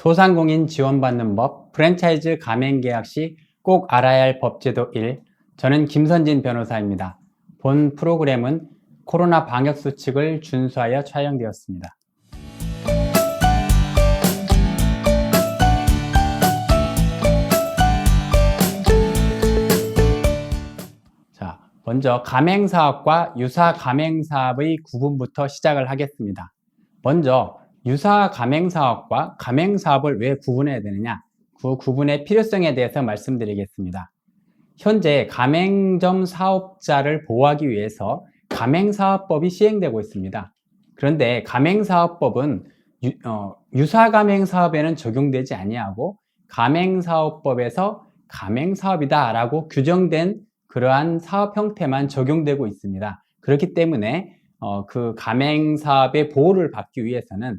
소상공인 지원받는 법, 프랜차이즈 가맹 계약 시 꼭 알아야 할 법제도 1. 저는 김선진 변호사입니다. 본 프로그램은 코로나 방역 수칙을 준수하여 촬영되었습니다. 자, 먼저 가맹사업과 유사 가맹사업의 구분부터 시작을 하겠습니다. 먼저 유사 가맹사업과 가맹사업을 왜 구분해야 되느냐? 그 구분의 필요성에 대해서 말씀드리겠습니다. 현재 가맹점 사업자를 보호하기 위해서 가맹사업법이 시행되고 있습니다. 그런데 가맹사업법은 유, 사 가맹사업에는 적용되지 아니하고 가맹사업법에서 가맹사업이다라고 규정된 그러한 사업 형태만 적용되고 있습니다. 그렇기 때문에 어, 그 가맹사업의 보호를 받기 위해서는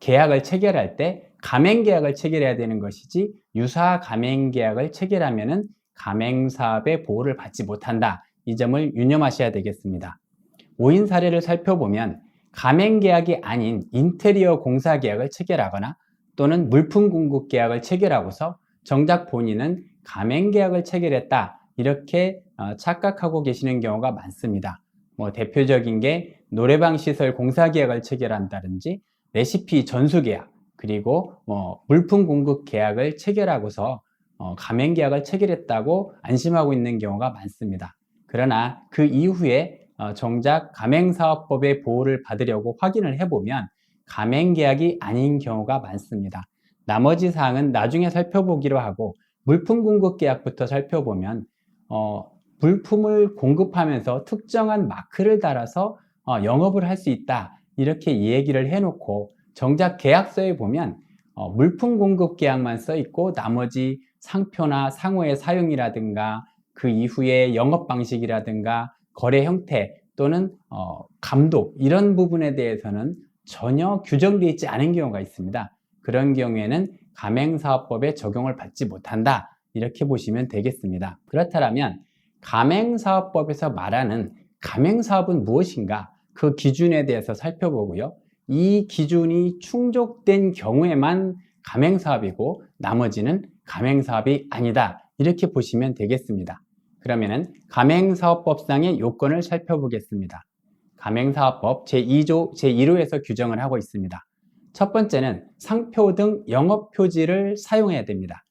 계약을 체결할 때 가맹 계약을 체결해야 되는 것이지 유사 가맹 계약을 체결하면은 가맹 사업의 보호를 받지 못한다. 이 점을 유념하셔야 되겠습니다. 오인 사례를 살펴보면 가맹 계약이 아닌 인테리어 공사 계약을 체결하거나 또는 물품 공급 계약을 체결하고서 정작 본인은 가맹 계약을 체결했다. 이렇게 어, 착각하고 계시는 경우가 많습니다. 뭐 대표적인 게 노래방 시설 공사 계약을 체결한다든지 레시피 전수 계약 그리고 뭐 물품 공급 계약을 체결하고서 어, 가맹 계약을 체결했다고 안심하고 있는 경우가 많습니다. 그러나 그 이후에 어, 정작 가맹사업법의 보호를 받으려고 확인을 해보면 가맹 계약이 아닌 경우가 많습니다. 나머지 사항은 나중에 살펴보기로 하고 물품 공급 계약부터 살펴보면 어, 물품을 공급하면서 특정한 마크를 달아서 어, 영업을 할 수 있다. 이렇게 얘기를 해놓고 정작 계약서에 보면 어, 물품 공급 계약만 써 있고 나머지 상표나 상호의 사용이라든가 그 이후에 영업 방식이라든가 거래 형태 또는 어, 감독 이런 부분에 대해서는 전혀 규정되어 있지 않은 경우가 있습니다. 그런 경우에는 가맹사업법에 적용을 받지 못한다 이렇게 보시면 되겠습니다. 그렇다면 가맹사업법에서 말하는 가맹사업은 무엇인가 그 기준에 대해서 살펴보고요. 이 기준이 충족된 경우에만 가맹사업이고 나머지는 가맹사업이 아니다. 이렇게 보시면 되겠습니다. 그러면은 가맹사업법상의 요건을 살펴보겠습니다. 가맹사업법 제2조 제1호에서 규정을 하고 있습니다. 첫 번째는 상표 등 영업 표지를 사용해야 됩니다.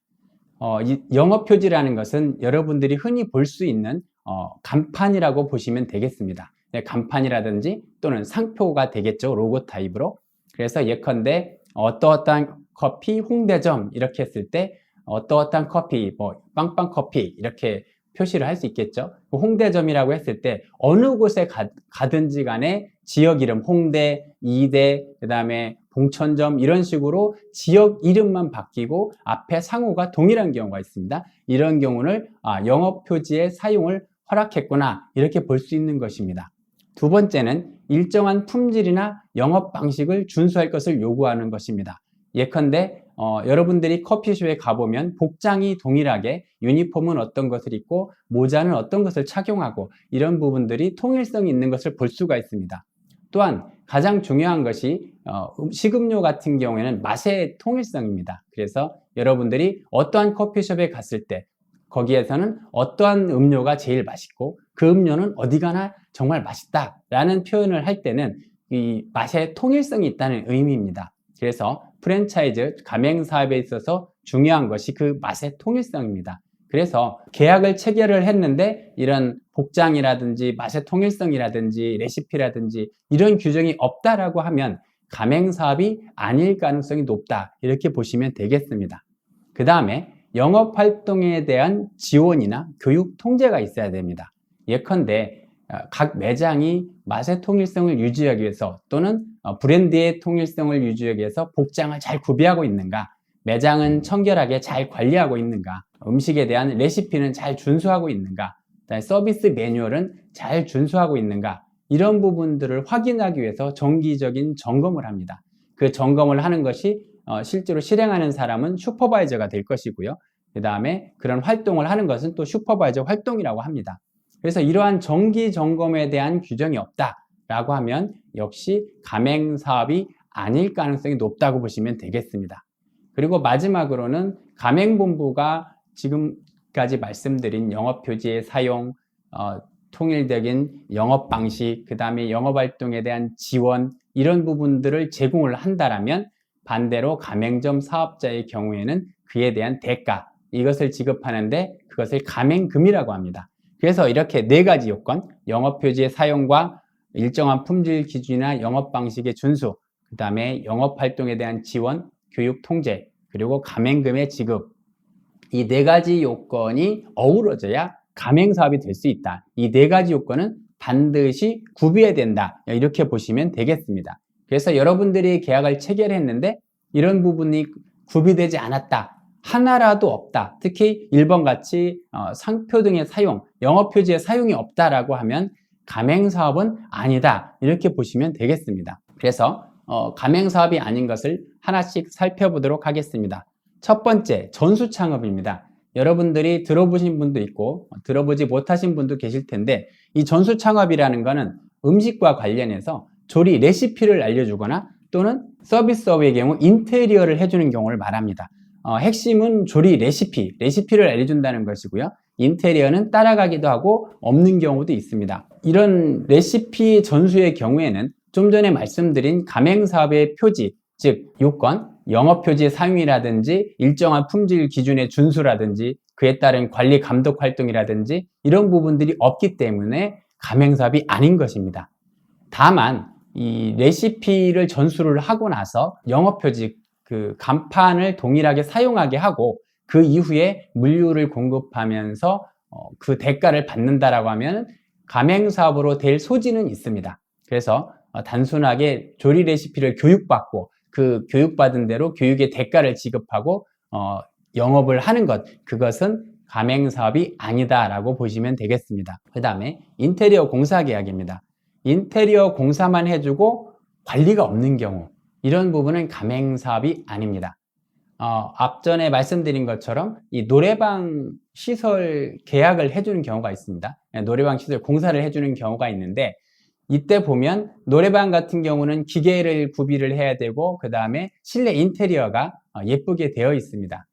어, 영업 표지라는 것은 여러분들이 흔히 볼 수 있는 어, 간판이라고 보시면 되겠습니다. 네, 간판이라든지 또는 상표가 되겠죠. 로고 타입으로. 그래서 예컨대 어떠어떠한 커피 홍대점 이렇게 했을 때 어떠어떠한 커피 뭐 빵빵 커피 이렇게 표시를 할 수 있겠죠. 그 홍대점이라고 했을 때 어느 곳에 가, 든지 간에 지역 이름 홍대, 이대, 그 다음에 봉천점 이런 식으로 지역 이름만 바뀌고 앞에 상호가 동일한 경우가 있습니다. 이런 경우는 아, 영업 표지의 사용을 허락했구나 이렇게 볼 수 있는 것입니다. 두 번째는 일정한 품질이나 영업 방식을 준수할 것을 요구하는 것입니다. 예컨대 어, 여러분들이 커피숍에 가보면 복장이 동일하게 유니폼은 어떤 것을 입고 모자는 어떤 것을 착용하고 이런 부분들이 통일성이 있는 것을 볼 수가 있습니다. 또한 가장 중요한 것이 어, 식음료 같은 경우에는 맛의 통일성입니다. 그래서 여러분들이 어떠한 커피숍에 갔을 때 거기에서는 어떠한 음료가 제일 맛있고 그 음료는 어디 가나 정말 맛있다라는 표현을 할 때는 이 맛의 통일성이 있다는 의미입니다. 그래서 프랜차이즈 가맹 사업에 있어서 중요한 것이 그 맛의 통일성입니다. 그래서 계약을 체결을 했는데 이런 복장이라든지 맛의 통일성이라든지 레시피라든지 이런 규정이 없다라고 하면 가맹 사업이 아닐 가능성이 높다 이렇게 보시면 되겠습니다. 그 다음에 영업 활동에 대한 지원이나 교육 통제가 있어야 됩니다. 예컨대 어, 각 매장이 맛의 통일성을 유지하기 위해서 또는 어, 브랜드의 통일성을 유지하기 위해서 복장을 잘 구비하고 있는가 매장은 청결하게 잘 관리하고 있는가 음식에 대한 레시피는 잘 준수하고 있는가 서비스 매뉴얼은 잘 준수하고 있는가 이런 부분들을 확인하기 위해서 정기적인 점검을 합니다. 그 점검을 하는 것이 어, 실제로 실행하는 사람은 슈퍼바이저가 될 것이고요. 그 다음에 그런 활동을 하는 것은 또 슈퍼바이저 활동이라고 합니다. 그래서 이러한 정기 점검에 대한 규정이 없다라고 하면 역시 가맹 사업이 아닐 가능성이 높다고 보시면 되겠습니다. 그리고 마지막으로는 가맹본부가 지금까지 말씀드린 영업 표지의 사용, 어, 통일적인 영업 방식, 그 다음에 영업 활동에 대한 지원, 이런 부분들을 제공을 한다라면 반대로 가맹점 사업자의 경우에는 그에 대한 대가, 이것을 지급하는데 그것을 가맹금이라고 합니다. 그래서 이렇게 네 가지 요건, 영업 표지의 사용과 일정한 품질 기준이나 영업 방식의 준수, 그 다음에 영업 활동에 대한 지원, 교육 통제, 그리고 가맹금의 지급. 이 네 가지 요건이 어우러져야 가맹 사업이 될 수 있다. 이 네 가지 요건은 반드시 구비해야 된다. 이렇게 보시면 되겠습니다. 그래서 여러분들이 계약을 체결했는데 이런 부분이 구비되지 않았다. 하나라도 없다. 특히 1번 같이 어, 상표 등의 사용, 영업 표지의 사용이 없다라고 하면 가맹 사업은 아니다. 이렇게 보시면 되겠습니다. 그래서 어, 가맹 사업이 아닌 것을 하나씩 살펴보도록 하겠습니다. 첫 번째, 전수 창업입니다. 여러분들이 들어보신 분도 있고 들어보지 못하신 분도 계실 텐데 이 전수 창업이라는 것은 음식과 관련해서 조리 레시피를 알려주거나 또는 서비스업의 경우 인테리어를 해주는 경우를 말합니다. 어, 핵심은 조리 레시피, 레시피를 알려준다는 것이고요. 인테리어는 따라가기도 하고 없는 경우도 있습니다. 이런 레시피 전수의 경우에는 좀 전에 말씀드린 가맹사업의 표지, 즉 요건, 영업표지 사용이라든지 일정한 품질 기준의 준수라든지 그에 따른 관리 감독 활동이라든지 이런 부분들이 없기 때문에 가맹사업이 아닌 것입니다. 다만 이 레시피를 전수를 하고 나서 영업표지 그 간판을 동일하게 사용하게 하고 그 이후에 물류를 공급하면서 어, 그 대가를 받는다라고 하면 가맹 사업으로 될 소지는 있습니다. 그래서 어, 단순하게 조리 레시피를 교육받고 그 교육받은 대로 교육의 대가를 지급하고 어, 영업을 하는 것 그것은 가맹 사업이 아니다라고 보시면 되겠습니다. 그 다음에 인테리어 공사 계약입니다. 인테리어 공사만 해주고 관리가 없는 경우 이런 부분은 가맹사업이 아닙니다. 어, 앞전에 말씀드린 것처럼 이 노래방 시설 계약을 해주는 경우가 있습니다. 예, 노래방 시설 공사를 해주는 경우가 있는데 이때 보면 노래방 같은 경우는 기계를 구비를 해야 되고 그 다음에 실내 인테리어가 어, 예쁘게 되어 있습니다.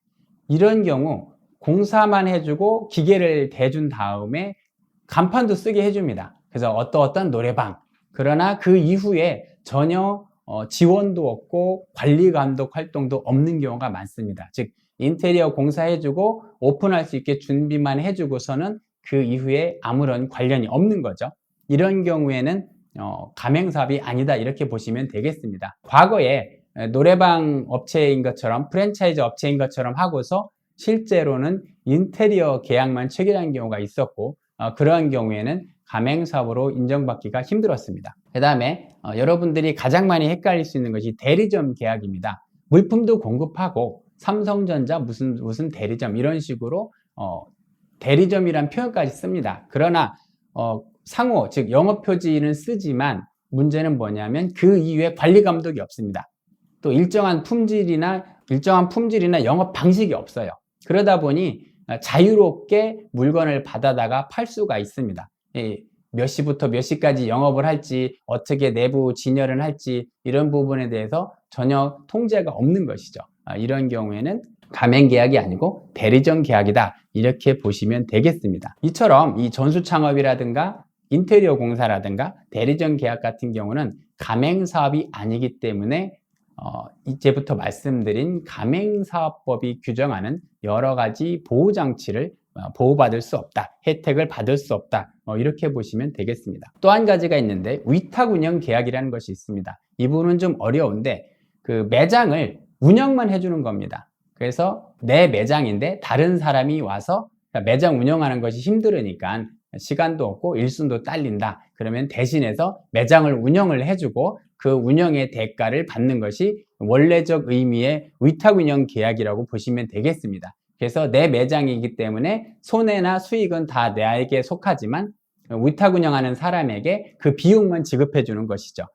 이런 경우 공사만 해주고 기계를 대준 다음에 간판도 쓰게 해줍니다. 그래서 어떤 어떤 노래방 그러나 그 이후에 전혀 어, 지원도 없고 관리 감독 활동도 없는 경우가 많습니다. 즉 인테리어 공사해주고 오픈할 수 있게 준비만 해주고서는 그 이후에 아무런 관련이 없는 거죠. 이런 경우에는 어, 가맹사업이 아니다 이렇게 보시면 되겠습니다. 과거에 노래방 업체인 것처럼 프랜차이즈 업체인 것처럼 하고서 실제로는 인테리어 계약만 체결한 경우가 있었고 어, 그러한 경우에는 가맹 사업으로 인정받기가 힘들었습니다. 그 다음에 어, 여러분들이 가장 많이 헷갈릴 수 있는 것이 대리점 계약입니다. 물품도 공급하고 삼성전자 무슨 무슨 대리점 이런 식으로 어, 대리점이란 표현까지 씁니다. 그러나 어, 상호 즉 영업 표지는 쓰지만 문제는 뭐냐면 그 이후에 관리 감독이 없습니다. 또 일정한 품질이나 일정한 품질이나 영업 방식이 없어요. 그러다 보니 자유롭게 물건을 받아다가 팔 수가 있습니다. 몇 시부터 몇 시까지 영업을 할지 어떻게 내부 진열을 할지 이런 부분에 대해서 전혀 통제가 없는 것이죠. 아, 이런 경우에는 가맹 계약이 아니고 대리점 계약이다 이렇게 보시면 되겠습니다. 이처럼 이 전수 창업이라든가 인테리어 공사라든가 대리점 계약 같은 경우는 가맹 사업이 아니기 때문에 어, 이제부터 말씀드린 가맹사업법이 규정하는 여러 가지 보호장치를 어, 보호받을 수 없다. 혜택을 받을 수 없다. 어, 이렇게 보시면 되겠습니다. 또 한 가지가 있는데 위탁 운영 계약이라는 것이 있습니다. 이 부분은 좀 어려운데 그 매장을 운영만 해주는 겁니다. 그래서 내 매장인데 다른 사람이 와서 그러니까 매장 운영하는 것이 힘들으니까 시간도 없고 일순도 딸린다. 그러면 대신해서 매장을 운영을 해주고 그 운영의 대가를 받는 것이 원래적 의미의 위탁 운영 계약이라고 보시면 되겠습니다. 그래서 내 매장이기 때문에 손해나 수익은 다 내에게 속하지만 위탁 운영하는 사람에게 그 비용만 지급해 주는 것이죠.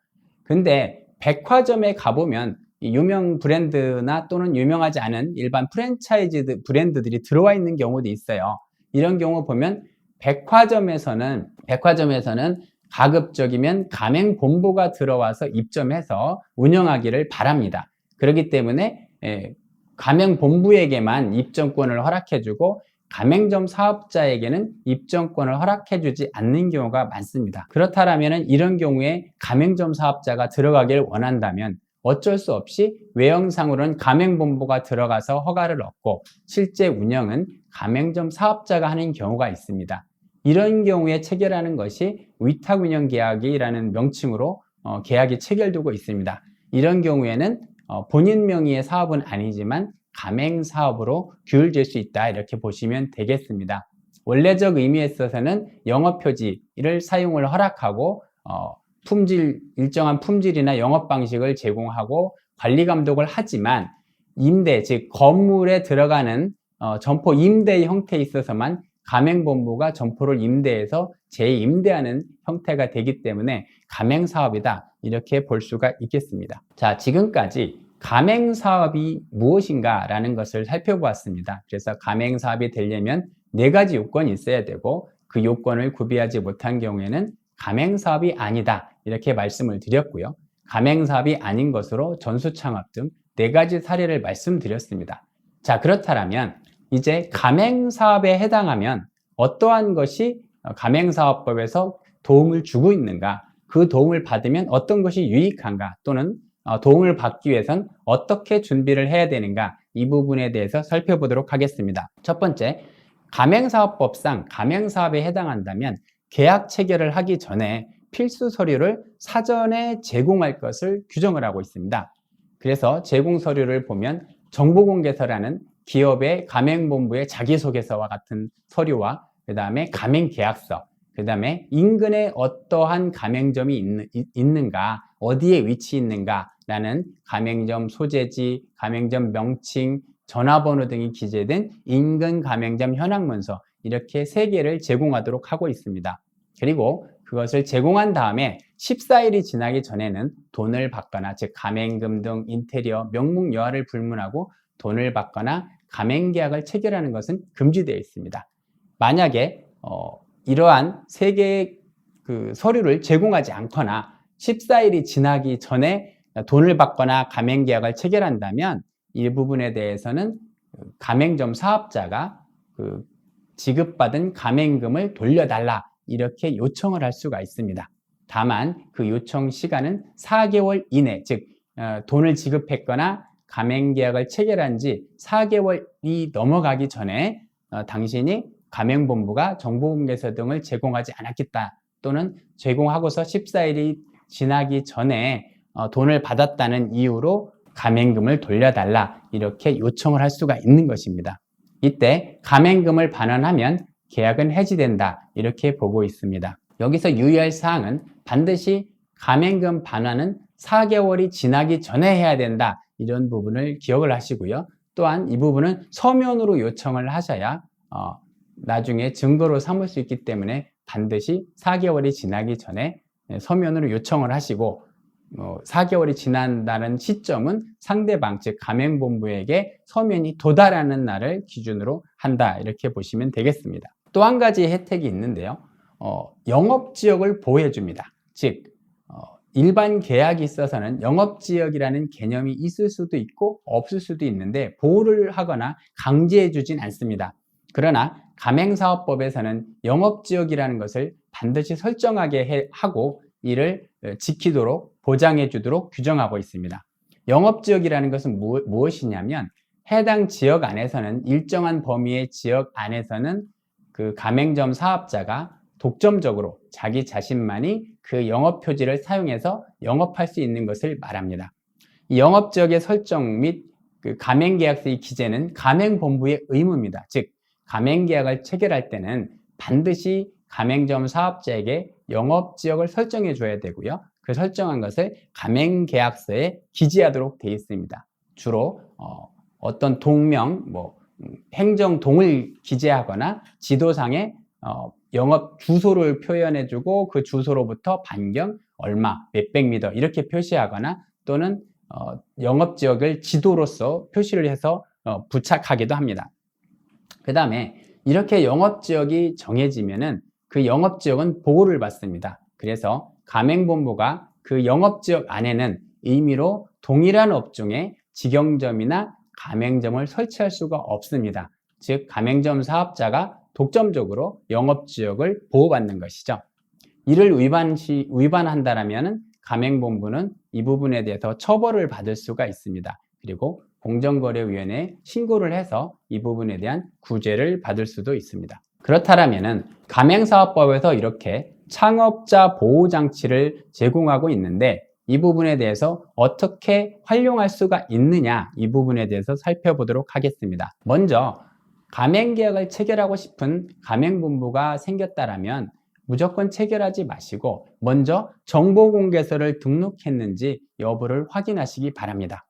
근데 백화점에 가보면 유명 브랜드나 또는 유명하지 않은 일반 프랜차이즈 브랜드들이 들어와 있는 경우도 있어요. 이런 경우 보면 백화점에서는 백화점에서는 가급적이면 가맹 본부가 들어와서 입점해서 운영하기를 바랍니다. 그렇기 때문에 예, 가맹본부에게만 입점권을 허락해주고 가맹점 사업자에게는 입점권을 허락해주지 않는 경우가 많습니다. 그렇다면 이런 경우에 가맹점 사업자가 들어가길 원한다면 어쩔 수 없이 외형상으로는 가맹본부가 들어가서 허가를 얻고 실제 운영은 가맹점 사업자가 하는 경우가 있습니다. 이런 경우에 체결하는 것이 위탁운영계약이라는 명칭으로 어, 계약이 체결되고 있습니다. 이런 경우에는 어, 본인 명의의 사업은 아니지만 가맹 사업으로 규율될 수 있다 이렇게 보시면 되겠습니다. 원래적 의미에 있어서는 영업 표지를 사용을 허락하고 어, 품질 일정한 품질이나 영업 방식을 제공하고 관리 감독을 하지만 임대 즉 건물에 들어가는 어, 점포 임대 형태에 있어서만 가맹본부가 점포를 임대해서 재임대하는 형태가 되기 때문에 가맹사업이다 이렇게 볼 수가 있겠습니다. 자 지금까지 가맹사업이 무엇인가 라는 것을 살펴보았습니다. 그래서 가맹사업이 되려면 네 가지 요건이 있어야 되고 그 요건을 구비하지 못한 경우에는 가맹사업이 아니다 이렇게 말씀을 드렸고요. 가맹사업이 아닌 것으로 전수창업 등 네 가지 사례를 말씀드렸습니다. 자 그렇다면 이제 가맹사업에 해당하면 어떠한 것이 가맹사업법에서 도움을 주고 있는가 그 도움을 받으면 어떤 것이 유익한가 또는 어, 도움을 받기 위해선 어떻게 준비를 해야 되는가 이 부분에 대해서 살펴보도록 하겠습니다. 첫 번째, 가맹사업법상 가맹사업에 해당한다면 계약 체결을 하기 전에 필수 서류를 사전에 제공할 것을 규정을 하고 있습니다. 그래서 제공 서류를 보면 정보공개서라는 기업의 가맹본부의 자기소개서와 같은 서류와 그 다음에 가맹계약서, 그 다음에 인근에 어떠한 가맹점이 있는, 있는가, 어디에 위치 있는가라는 가맹점 소재지, 가맹점 명칭, 전화번호 등이 기재된 인근 가맹점 현황문서 이렇게 세 개를 제공하도록 하고 있습니다. 그리고 그것을 제공한 다음에 14일이 지나기 전에는 돈을 받거나 즉 가맹금 등 인테리어 명목 여하를 불문하고 돈을 받거나 가맹 계약을 체결하는 것은 금지되어 있습니다. 만약에 어, 이러한 세 개의 그 서류를 제공하지 않거나 14일이 지나기 전에 돈을 받거나 가맹 계약을 체결한다면 이 부분에 대해서는 가맹점 사업자가 그 지급받은 가맹금을 돌려달라 이렇게 요청을 할 수가 있습니다. 다만 그 요청 시간은 4개월 이내, 즉 어, 돈을 지급했거나 가맹 계약을 체결한 지 4개월이 넘어가기 전에 어, 당신이 가맹본부가 정보공개서 등을 제공하지 않았겠다 또는 제공하고서 14일이 지나기 전에 어, 돈을 받았다는 이유로 가맹금을 돌려달라 이렇게 요청을 할 수가 있는 것입니다. 이때 가맹금을 반환하면 계약은 해지된다 이렇게 보고 있습니다. 여기서 유의할 사항은 반드시 가맹금 반환은 4개월이 지나기 전에 해야 된다 이런 부분을 기억을 하시고요. 또한 이 부분은 서면으로 요청을 하셔야 어, 나중에 증거로 삼을 수 있기 때문에 반드시 4개월이 지나기 전에 서면으로 요청을 하시고 어, 4개월이 지난다는 시점은 상대방 즉 가맹본부에게 서면이 도달하는 날을 기준으로 한다 이렇게 보시면 되겠습니다. 또 한 가지 혜택이 있는데요. 어, 영업지역을 보호해 줍니다. 즉 어, 일반 계약이 있어서는 영업지역이라는 개념이 있을 수도 있고 없을 수도 있는데 보호를 하거나 강제해 주진 않습니다. 그러나 가맹사업법에서는 영업지역이라는 것을 반드시 설정하게 해, 하고 이를 어, 지키도록 보장해 주도록 규정하고 있습니다. 영업지역이라는 것은 무, 무엇이냐면 해당 지역 안에서는 일정한 범위의 지역 안에서는 그 가맹점 사업자가 독점적으로 자기 자신만이 그 영업 표지를 사용해서 영업할 수 있는 것을 말합니다. 이 영업 지역의 설정 및 그 가맹 계약서의 기재는 가맹 본부의 의무입니다. 즉 가맹계약을 체결할 때는 반드시 가맹점 사업자에게 영업 지역을 설정해 줘야 되고요. 그 설정한 것을 가맹계약서에 기재하도록 되어 있습니다. 주로 어, 떤 동명, 뭐 음, 행정동을 기재하거나 지도상에 어, 영업 주소를 표현해 주고 그 주소로부터 반경 얼마, 몇백 미터 이렇게 표시하거나 또는 어, 영업 지역을 지도로서 표시를 해서 어, 부착하기도 합니다. 그 다음에 이렇게 영업지역이 정해지면은 그 영업지역은 보호를 받습니다. 그래서 가맹본부가 그 영업지역 안에는 의미로 동일한 업종의 직영점이나 가맹점을 설치할 수가 없습니다. 즉 가맹점 사업자가 독점적으로 영업지역을 보호받는 것이죠. 이를 위반 시, 위반한다라면 가맹본부는 이 부분에 대해서 처벌을 받을 수가 있습니다. 그리고 공정거래위원회에 신고를 해서 이 부분에 대한 구제를 받을 수도 있습니다. 그렇다면 가맹사업법에서 이렇게 창업자 보호 장치를 제공하고 있는데 이 부분에 대해서 어떻게 활용할 수가 있느냐 이 부분에 대해서 살펴보도록 하겠습니다. 먼저 가맹계약을 체결하고 싶은 가맹본부가 생겼다라면 무조건 체결하지 마시고 먼저 정보공개서를 등록했는지 여부를 확인하시기 바랍니다.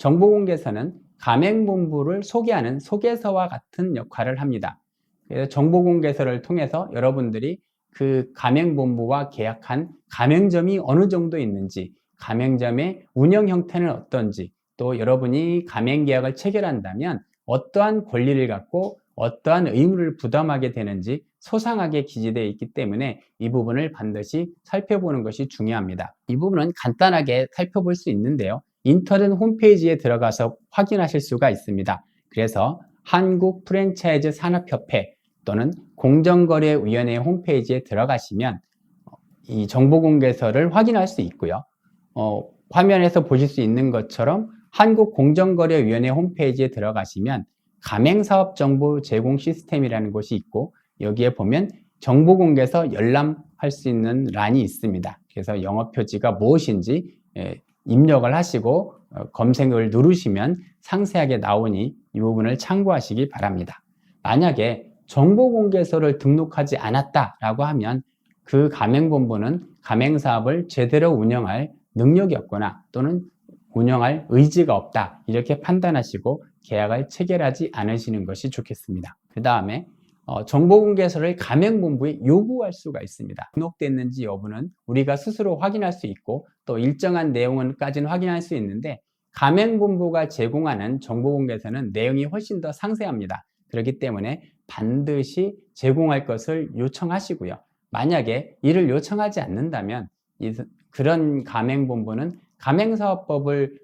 정보공개서는 가맹본부를 소개하는 소개서와 같은 역할을 합니다. 그래서 정보공개서를 통해서 여러분들이 그 가맹본부와 계약한 가맹점이 어느 정도 있는지, 가맹점의 운영 형태는 어떤지, 또 여러분이 가맹계약을 체결한다면 어떠한 권리를 갖고 어떠한 의무를 부담하게 되는지 소상하게 기재되어 있기 때문에 이 부분을 반드시 살펴보는 것이 중요합니다. 이 부분은 간단하게 살펴볼 수 있는데요. 인터넷 홈페이지에 들어가서 확인하실 수가 있습니다. 그래서 한국 프랜차이즈 산업협회 또는 공정거래위원회 홈페이지에 들어가시면 이 정보공개서를 확인할 수 있고요. 어, 화면에서 보실 수 있는 것처럼 한국공정거래위원회 홈페이지에 들어가시면 가맹사업 정보 제공 시스템이라는 곳이 있고 여기에 보면 정보공개서 열람할 수 있는 란이 있습니다. 그래서 영업 표지가 무엇인지 예, 입력을 하시고 어, 검색을 누르시면 상세하게 나오니 이 부분을 참고하시기 바랍니다. 만약에 정보공개서를 등록하지 않았다라고 하면 그 가맹본부는 가맹사업을 제대로 운영할 능력이 없거나 또는 운영할 의지가 없다 이렇게 판단하시고 계약을 체결하지 않으시는 것이 좋겠습니다. 그 다음에 어, 정보공개서를 가맹본부에 요구할 수가 있습니다. 등록됐는지 여부는 우리가 스스로 확인할 수 있고 또 일정한 내용은까지는 확인할 수 있는데 가맹본부가 제공하는 정보공개서는 내용이 훨씬 더 상세합니다. 그렇기 때문에 반드시 제공할 것을 요청하시고요. 만약에 이를 요청하지 않는다면 그런 가맹본부는 가맹사업법을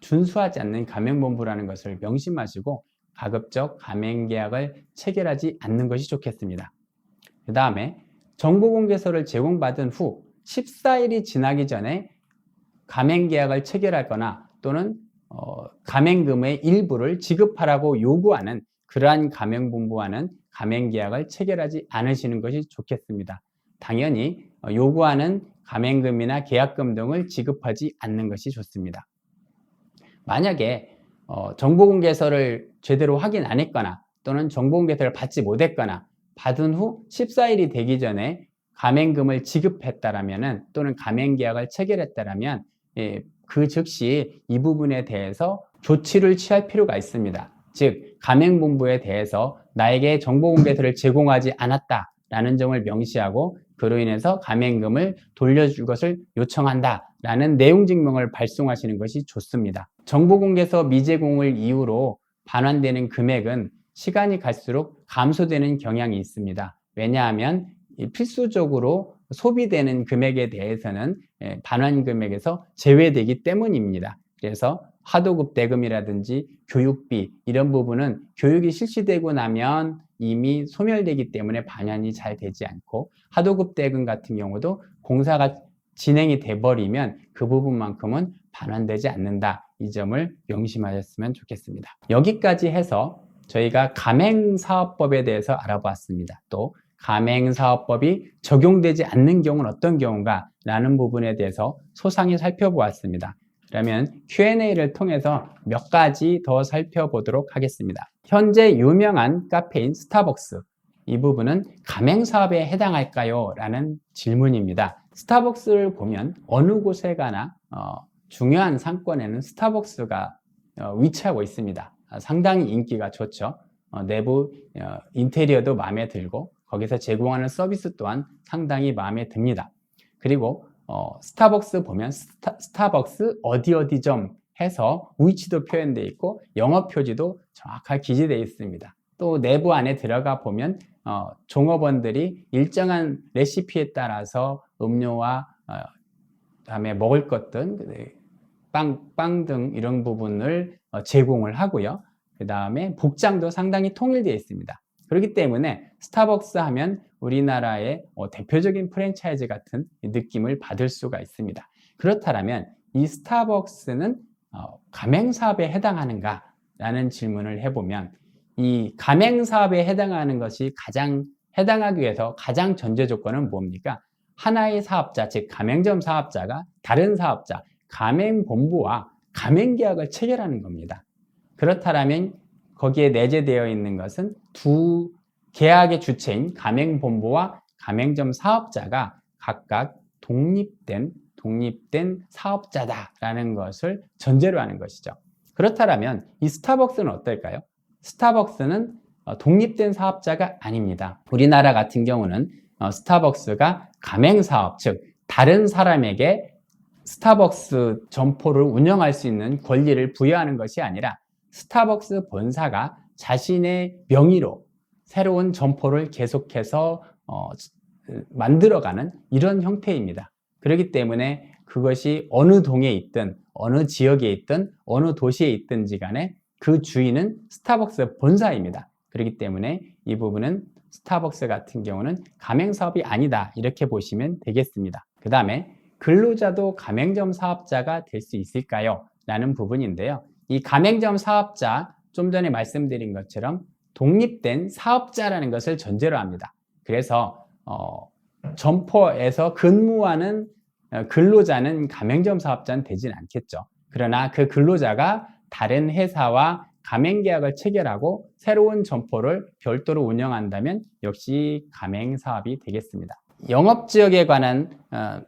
준수하지 않는 가맹본부라는 것을 명심하시고 가급적 가맹계약을 체결하지 않는 것이 좋겠습니다. 그 다음에 정보공개서를 제공받은 후 14일이 지나기 전에 가맹계약을 체결하거나 또는 어, 가맹금의 일부를 지급하라고 요구하는 그러한 가맹본부와는 가맹계약을 체결하지 않으시는 것이 좋겠습니다. 당연히 어, 요구하는 가맹금이나 계약금 등을 지급하지 않는 것이 좋습니다. 만약에 어, 정보공개서를 제대로 확인 안 했거나 또는 정보 공개서를 받지 못했거나 받은 후 14일이 되기 전에 가맹금을 지급했다라면 또는 가맹계약을 체결했다라면 예, 그 즉시 이 부분에 대해서 조치를 취할 필요가 있습니다. 즉 가맹본부에 대해서 나에게 정보 공개서를 제공하지 않았다라는 점을 명시하고 그로 인해서 가맹금을 돌려줄 것을 요청한다 라는 내용 증명을 발송하시는 것이 좋습니다. 정보 공개서 미제공을 이유로 반환되는 금액은 시간이 갈수록 감소되는 경향이 있습니다. 왜냐하면 필수적으로 소비되는 금액에 대해서는 예, 반환 금액에서 제외되기 때문입니다. 그래서 하도급 대금이라든지 교육비 이런 부분은 교육이 실시되고 나면 이미 소멸되기 때문에 반환이 잘 되지 않고 하도급 대금 같은 경우도 공사가 진행이 돼 버리면 그 부분만큼은 반환되지 않는다. 이 점을 명심하셨으면 좋겠습니다. 여기까지 해서 저희가 가맹사업법에 대해서 알아보았습니다. 또 가맹사업법이 적용되지 않는 경우는 어떤 경우가 라는 부분에 대해서 소상히 살펴보았습니다. 그러면 Q&A를 통해서 몇 가지 더 살펴보도록 하겠습니다. 현재 유명한 카페인 스타벅스 이 부분은 가맹사업에 해당할까요? 라는 질문입니다. 스타벅스를 보면 어느 곳에 가나 어, 중요한 상권에는 스타벅스가 어, 위치하고 있습니다. 아, 상당히 인기가 좋죠. 어, 내부 어, 인테리어도 마음에 들고 거기서 제공하는 서비스 또한 상당히 마음에 듭니다. 그리고 어, 스타벅스 보면 스타, 스타 벅스 어디 어디 점 해서 위치도 표현되어 있고 영업 표지도 정확하게 기재되어 있습니다. 또 내부 안에 들어가 보면 어, 종업원들이 일정한 레시피에 따라서 음료와 어, 다음에 먹을 것들 빵, 빵 등 이런 부분을 어, 제공을 하고요. 그 다음에 복장도 상당히 통일되어 있습니다. 그렇기 때문에 스타벅스 하면 우리나라의 어, 대표적인 프랜차이즈 같은 느낌을 받을 수가 있습니다. 그렇다면 이 스타벅스는 어, 가맹사업에 해당하는가? 라는 질문을 해보면 이 가맹사업에 해당하는 것이 가장 해당하기 위해서 가장 전제 조건은 뭡니까? 하나의 사업자, 즉 가맹점 사업자가 다른 사업자, 가맹본부와 가맹계약을 체결하는 겁니다. 그렇다면 거기에 내재되어 있는 것은 두 계약의 주체인 가맹본부와 가맹점 사업자가 각각 독립된 독립된 사업자다라는 것을 전제로 하는 것이죠. 그렇다면 이 스타벅스는 어떨까요? 스타벅스는 어, 독립된 사업자가 아닙니다. 우리나라 같은 경우는 어, 스타벅스가 가맹사업, 즉 다른 사람에게 스타벅스 점포를 운영할 수 있는 권리를 부여하는 것이 아니라 스타벅스 본사가 자신의 명의로 새로운 점포를 계속해서 어, 만들어가는 이런 형태입니다. 그렇기 때문에 그것이 어느 동에 있든 어느 지역에 있든 어느 도시에 있든지 간에 그 주인은 스타벅스 본사입니다. 그렇기 때문에 이 부분은 스타벅스 같은 경우는 가맹 사업이 아니다 이렇게 보시면 되겠습니다. 그 다음에 근로자도 가맹점 사업자가 될 수 있을까요? 라는 부분인데요. 이 가맹점 사업자 좀 전에 말씀드린 것처럼 독립된 사업자라는 것을 전제로 합니다. 그래서 어, 점포에서 근무하는 어, 근로자는 가맹점 사업자는 되진 않겠죠. 그러나 그 근로자가 다른 회사와 가맹 계약을 체결하고 새로운 점포를 별도로 운영한다면 역시 가맹 사업이 되겠습니다. 영업 지역에 관한 어,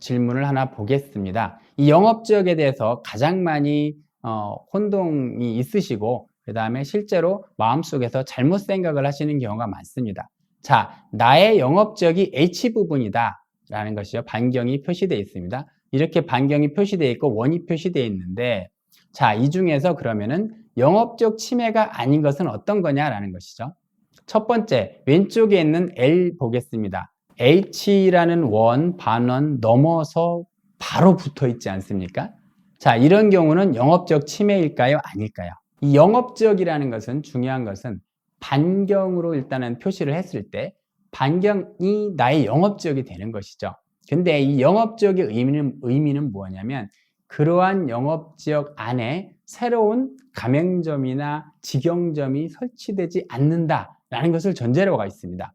질문을 하나 보겠습니다. 이 영업 지역에 대해서 가장 많이 어, 혼동이 있으시고 그 다음에 실제로 마음속에서 잘못 생각을 하시는 경우가 많습니다. 자, 나의 영업 지역이 H 부분이다 라는 것이요. 반경이 표시되어 있습니다. 이렇게 반경이 표시되어 있고 원이 표시되어 있는데 자, 이 중에서 그러면은 영업적 침해가 아닌 것은 어떤 거냐라는 것이죠. 첫 번째, 왼쪽에 있는 L 보겠습니다. H라는 원, 반원 넘어서 바로 붙어 있지 않습니까? 자, 이런 경우는 영업적 침해일까요? 아닐까요? 이 영업적이라는 것은 중요한 것은 반경으로 일단은 표시를 했을 때 반경이 나의 영업지역이 되는 것이죠. 근데 이 영업지역의 의미는, 의미는 뭐냐면 그러한 영업지역 안에 새로운 가맹점이나 직영점이 설치되지 않는다라는 것을 전제로 가 있습니다.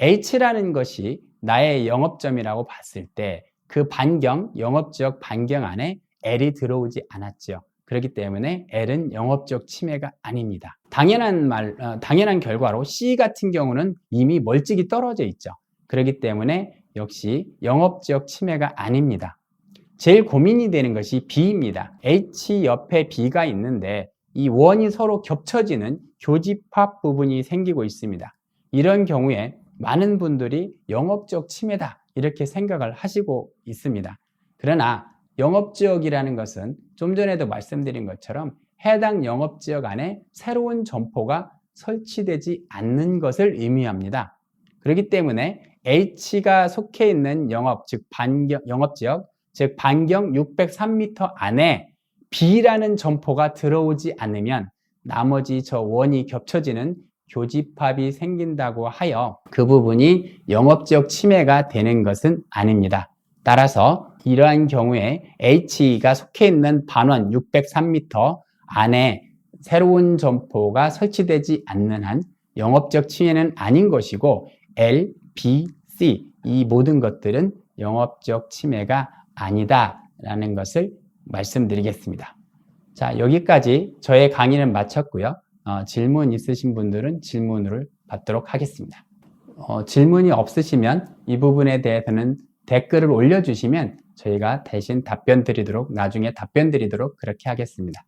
H라는 것이 나의 영업점이라고 봤을 때 그 반경, 영업지역 반경 안에 L이 들어오지 않았죠. 그렇기 때문에 L은 영업적 침해가 아닙니다. 당연한 말, 어, 당연한 결과로 C 같은 경우는 이미 멀찍이 떨어져 있죠. 그렇기 때문에 역시 영업적 침해가 아닙니다. 제일 고민이 되는 것이 B입니다. H 옆에 B가 있는데 이 원이 서로 겹쳐지는 교집합 부분이 생기고 있습니다. 이런 경우에 많은 분들이 영업적 침해다 이렇게 생각을 하시고 있습니다. 그러나 영업지역이라는 것은 좀 전에도 말씀드린 것처럼 해당 영업지역 안에 새로운 점포가 설치되지 않는 것을 의미합니다. 그렇기 때문에 H가 속해 있는 영업, 즉 반경, 영업지역, 즉 반경 603m 안에 B라는 점포가 들어오지 않으면 나머지 저 원이 겹쳐지는 교집합이 생긴다고 하여 그 부분이 영업지역 침해가 되는 것은 아닙니다. 따라서 이러한 경우에 H가 속해 있는 반원 603m 안에 새로운 점포가 설치되지 않는 한 영업적 침해는 아닌 것이고 L, B, C 이 모든 것들은 영업적 침해가 아니다라는 것을 말씀드리겠습니다. 자, 여기까지 저의 강의는 마쳤고요. 어, 질문 있으신 분들은 질문을 받도록 하겠습니다. 어, 질문이 없으시면 이 부분에 대해서는 댓글을 올려주시면 저희가 대신 답변 드리도록 나중에 답변 드리도록 그렇게 하겠습니다.